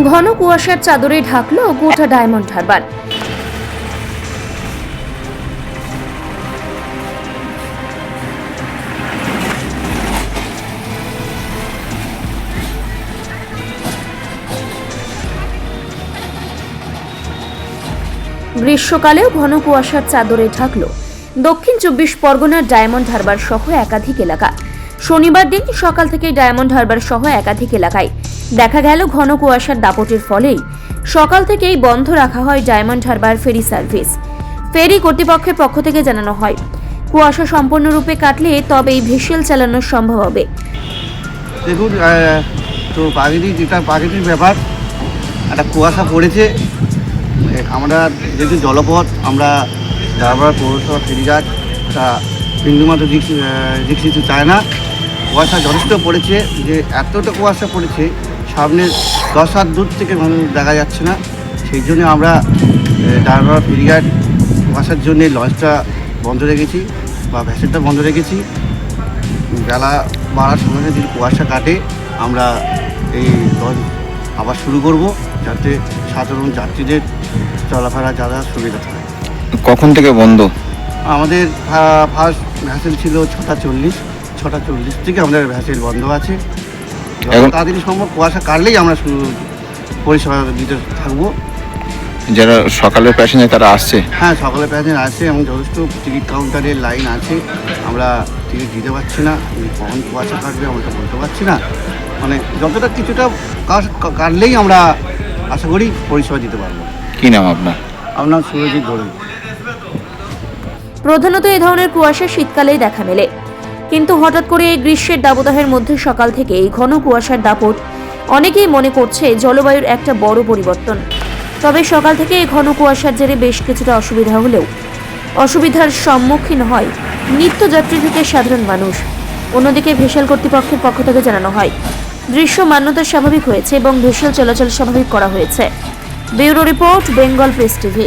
ঘন কুয়াশার চাদরে ঢাকলো গোটা ডায়মন্ড হারবার। গ্রীষ্মকালেও ঘন কুয়াশার চাদরে ঢাকলো। দক্ষিণ চব্বিশ পরগনার ডায়মন্ড হারবার সহ একাধিক এলাকা। শনিবার দিন সকাল থেকে ডায়মন্ড হারবার সহ একাধিক এলাকায় দেখা গেল ঘন কুয়াশার দাপটের ফলেই। সকাল থেকেই বন্ধ রাখা হয় Diamond Harbour ferry service. Ferry কর্তৃপক্ষের পক্ষ থেকে জানানো হয়, কুয়াশা সম্পূর্ণরূপে কাটলে তবেই ভেসেল চালানো সম্ভব হবে। দেখুন তো প্রাকৃতিক যেটা প্রাকৃতিক ব্যাপার, একটা কুয়াশা পড়েছে। আমরা যেহেতু জলপথ, আমরা যাবার পৌরসভা ফেরিঘাট, তা বিন্দুমাত্র দিক দীক্ষিত চায় না। কুয়াশা যথেষ্ট পড়েছে, যে এতটা কুয়াশা পড়েছে সামনে দশ হাত দূর থেকে মানুষ দেখা যাচ্ছে না। সেই জন্য আমরা ডারবার ফেরিঘাট কুয়াশার জন্য লঞ্চটা বন্ধ রেখেছি বা ভ্যাসেলটা বন্ধ রেখেছি। বেলা বাড়ার সময় যদি কুয়াশা কাটে আমরা এই লঞ্চ আবার শুরু করব যাতে সাধারণ যাত্রীদের চলাফেরা যাতায়াত সুবিধা হয় কখন থেকে বন্ধ? আমাদের ফার্স্ট ভ্যাসেল ছিল ছটা চল্লিশ। ছটা চল্লিশ থেকে আমাদের ভ্যাসেল বন্ধ আছে। এখন- তাড়াতাড়ি সম্ভব কুয়াশা কাটলেই আমরা পরিষেবা দিতে থাকব। যারা সকালের প্যাসেঞ্জার তারা আসছে? হ্যাঁ সকালে প্যাসেঞ্জার আছে এবং যথেষ্ট টিকিট কাউন্টারের লাইন আছে। আমরা টিকিট দিতে পারছি না যে কখন কুয়াশা কাটবে আমরা তো বলতে পারছি না। মানে যতটা কিছুটা কাজ কাটলেই আমরা আশা করি পরিষেবা দিতে পারব। কি নাম আপনার? আপনার সুরজিৎ ধরুন প্রধানত এই ধরনের কুয়াশা শীতকালেই দেখা মেলে। কিন্তু হঠাৎ করে এই গ্রীষ্মের দাবদাহের মধ্যে সকাল থেকে এই ঘন কুয়াশার দাপট অনেকেই মনে করছে জলবায়ুর একটা বড় পরিবর্তন। তবে সকাল থেকে এই ঘন কুয়াশার জেরে বেশ কিছুটা অসুবিধা হলেও অসুবিধার সম্মুখীন হয় নিত্যযাত্রী থেকে সাধারণ মানুষ। অন্যদিকে ভেসেল কর্তৃপক্ষের পক্ষ থেকে জানানো হয়, দৃশ্য মান্যতা স্বাভাবিক হয়েছে এবং ভেসেল চলাচল স্বাভাবিক করা হয়েছে। Bureau report, Bengal press TV.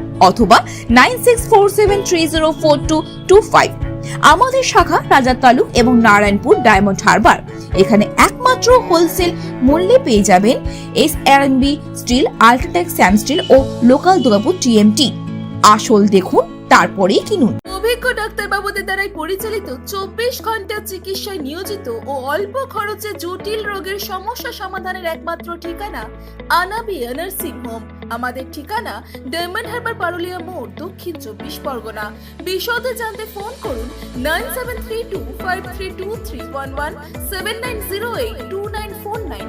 অথবা nine six four seven three zero four two two five. আমাদের শাখা রাজা তালুক এবং নারায়ণপুর ডায়মন্ড হারবার। এখানে একমাত্র হোলসেল মূল্যে পেয়ে যাবেন S R steel, UltraTech, Sam steel ও লোকাল দুর্গাপুর টিএমটি আসল দেখুন, তারপরেই কিনুন। অভিজ্ঞ ডাক্তারবাবুদের দ্বারাই পরিচালিত চব্বিশ ঘণ্টা চিকিৎসায় নিয়োজিত ও অল্প খরচে জটিল রোগের সমস্যা সমাধানের একমাত্র ঠিকানা আনাবিয়া নার্সিং হোম। আমাদের ঠিকানা ডায়মন্ড হারবার পারুলিয়া মোড়, দক্ষিণ চব্বিশ পরগনা। বিশদ জানতে ফোন করুন nine seven three two five three two three one one seven nine zero eight two nine four nine.